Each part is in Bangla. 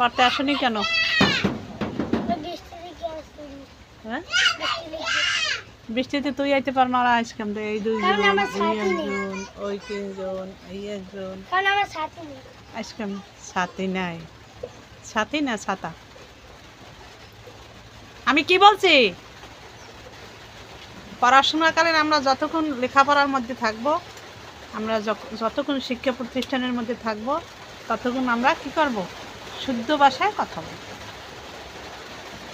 পড়তে আসনি কেন? হ্যাঁ? বৃষ্টিতে তুই আইতে পার না ওরা আইসকাম দে এই দুইজন এই নেই। একজন ওই তিনজন এই একজন। আমার সাথে নেই। আইসকাম ছাতি না ছাতা আমি কি বলছি? পড়াশোনা পড়াশোনাকালীন আমরা যতক্ষণ লেখাপড়ার মধ্যে থাকব আমরা যতক্ষণ শিক্ষা প্রতিষ্ঠানের মধ্যে থাকব ততক্ষণ আমরা কি করব? শুদ্ধ ভাষায় কথা বলব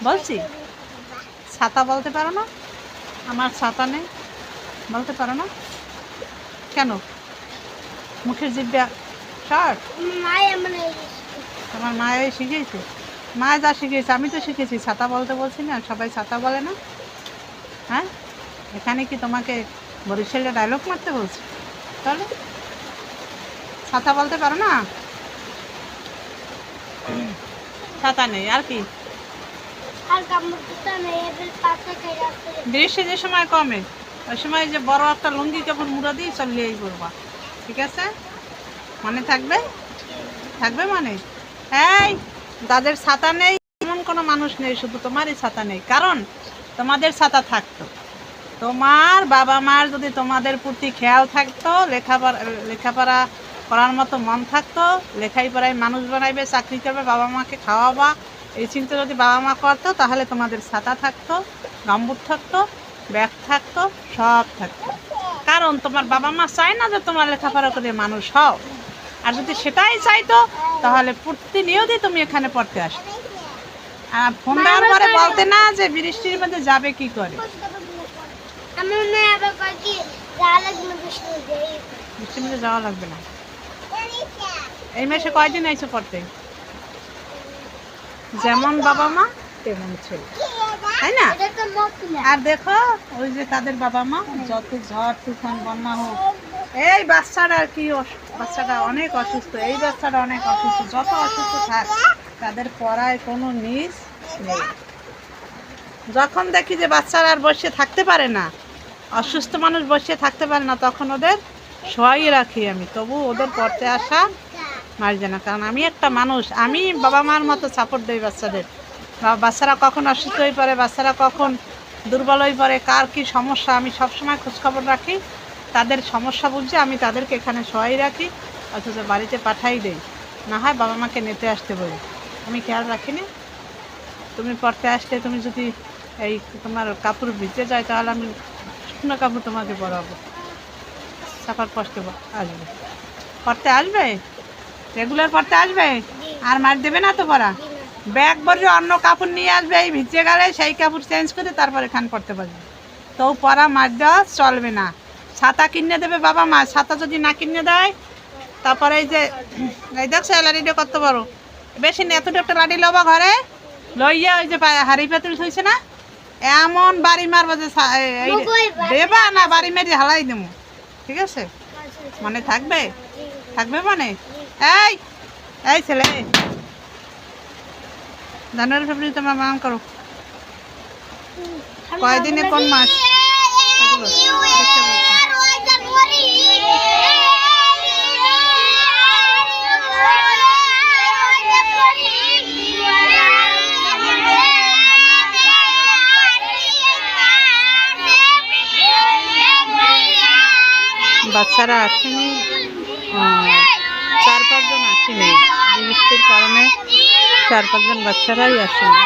বলছি ছাতা বলতে পারো না? আমার ছাতা নেই বলতে পারো না? কেন? মুখের জিব্বা শর্ট? মায় আমার আমার মায়ে শিখিয়েছে মা যা শিখিয়েছে আমি তো শিখেছি। ছাতা বলতে বলছি না সবাই ছাতা বলে না। হ্যাঁ? এখানে কি তোমাকে বরিশালের ডায়লগ মারতে বলছি? তাহলে? ছাতা বলতে পারো না? ছাতা নেই আর কি? বৃষ্টি যে সময় কমে ওই সময় যে বড় একটা লুঙ্গি কাপড় মুড়া দিয়ে চলিয়েই করবা ঠিক আছে? মনে থাকবে? থাকবে মানে? এই যাদের ছাতা নেই এমন কোনো মানুষ নেই শুধু তোমারই ছাতা নেই। কারণ তোমাদের ছাতা থাকতো। তোমার বাবা মার যদি তোমাদের প্রতি খেয়াল থাকতো লেখাপড়া লেখাপড়া করার মতো মন থাকতো লেখাই পড়ায় মানুষ বানাইবে চাকরি করবে বাবা মাকে খাওয়াবা। এই চিন্তা যদি বাবা মা করতো তাহলে তোমাদের ছাতা থাকতো গাম্বুট থাকতো ব্যাগ থাকতো সব থাকতো। কারণ তোমার বাবা মা চায় না যে তোমার লেখাপড়া করে মানুষ হও। আর যদি সেটাই চাইতো তাহলে প্রতিনিয়তই তুমি এখানে পড়তে আসতে। আর ফোন দেওয়ার পরে বলতে না যে বৃষ্টির মধ্যে যাবে কি করে? বৃষ্টির মধ্যে যাওয়া লাগবে না। এই মাসে কয়দিন আইসো পড়তে? যেমন বাবা মা, তেমন ছেলে। তাই না? আর দেখো, ওই যে তাদের বাবা মা, যত ঝড় তুফান, বন্যা হোক। এই বাচ্চাটা কি বাচ্চাটা অনেক অসুস্থ, এই বাচ্চাটা অনেক অসুস্থ, যত অসুস্থ থাক, তাদের পড়ায় কোনো নিজ নেই। যখন দেখি যে বাচ্চারা আর বসে থাকতে পারে না, অসুস্থ মানুষ বসে থাকতে পারে না, তখন ওদের শোয়াই রাখি আমি। তবু ওদের পড়তে আসা মারছে না। কারণ আমি একটা মানুষ, আমি বাবা মার মতো সাপোর্ট দিই বাচ্চাদের। বাচ্চারা কখন অসুস্থ হয়ে পড়ে, বাচ্চারা কখন দুর্বল হয়ে পড়ে, কার কী সমস্যা, আমি সবসময় খোঁজখবর রাখি। তাদের সমস্যা বুঝে আমি তাদেরকে এখানে সহায় রাখি, অথচ বাড়িতে পাঠাই দেই। না হয় বাবা মাকে নিতে আসতে বলি। আমি খেয়াল রাখি না তুমি পড়তে আসলে তুমি যদি এই তোমার কাপড় ভিজে যায়, তাহলে আমি শুকনো কাপড় তোমাকে পরাবো। সাফার কষ্ট আসবে। পড়তে আসবে? রেগুলার পড়তে আসবে? আর মার দেবে না তো পড়া? ব্যাগ ভরে অন্য কাপড় নিয়ে আসবে এই ভিজে গেলে সেই কাপড় চেঞ্জ করে তারপর এখানে পড়তে পারবে। তো পরা মার দেওয়া চলবে না। ছাতা কিনে দেবে বাবা মা ছাতা যদি না কিনে দেয় তারপরে এই যে এই দেখছ লাড়িটা করতে পারো বেশি না এতটা একটা লাড়ি লবা ঘরে? লইয়া ওই যে হাড়ি পাতুল থইছে না? এমন বাড়ি মারবো যে দেবা না বাড়ি মেরে হালাই দেবো। ঠিক আছে? মনে থাকবে? থাকবে মানে? এই এই ছেলে। জানুয়ারি ফেব্রুয়ারি তোমার মাম করো। কয়দিনে কোন মাস? বাচ্চারা আসেনি আহ, চার পাঁচজন আসেনি বৃষ্টির কারণে চার পাঁচজন বাচ্চারাই আসেনি।